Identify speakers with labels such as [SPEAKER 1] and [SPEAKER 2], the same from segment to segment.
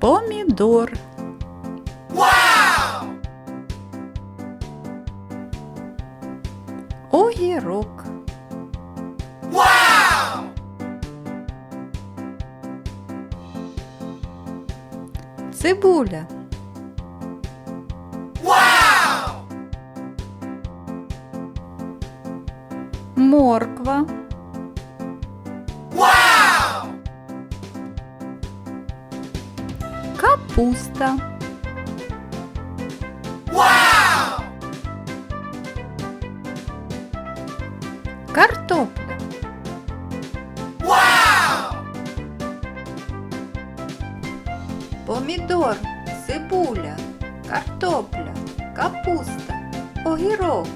[SPEAKER 1] помідор, огірок, цибуля, морква, капуста, Вау! картопля, Вау! помідор, цибуля, картопля, капуста, огірок,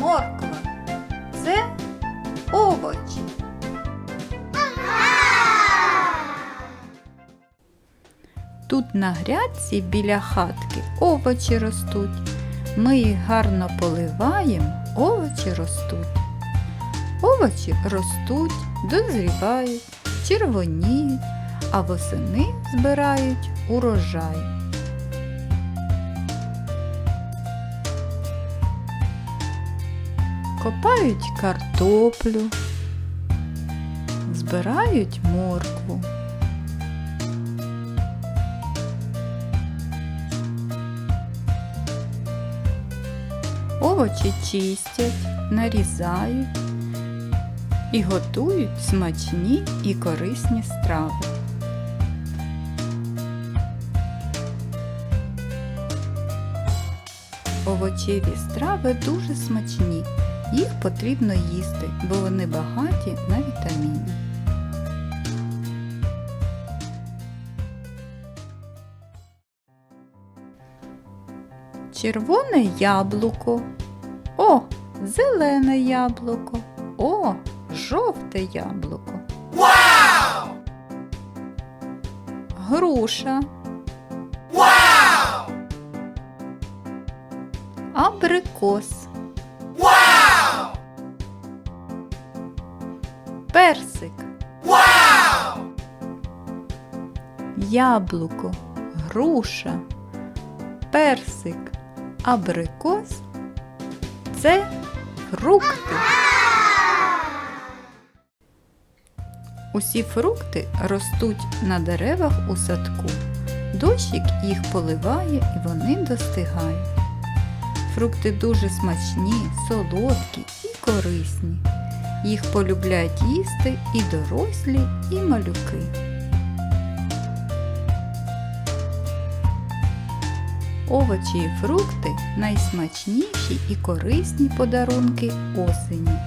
[SPEAKER 1] морква. Це овочі. Тут на грядці біля хатки овочі ростуть. Ми їх гарно поливаємо, овочі ростуть. Овочі ростуть, дозрівають, червоніють, а восени збирають урожай. Копають картоплю, збирають моркву. Овочі чистять, нарізають і готують смачні і корисні страви. Овочеві страви дуже смачні. Їх потрібно їсти, бо вони багаті на вітаміни. Червоне яблуко. О, зелене яблуко. О, жовте яблуко. Вау! Груша. Вау! Абрикос. Вау! Персик. Вау! Яблуко, груша, персик, абрикос це фрукти. Усі фрукти ростуть на деревах у садку. Дощик їх поливає і вони достигають. Фрукти дуже смачні, солодкі і корисні. Їх полюбляють їсти і дорослі, і малюки. Овочі і фрукти найсмачніші і корисні подарунки осені.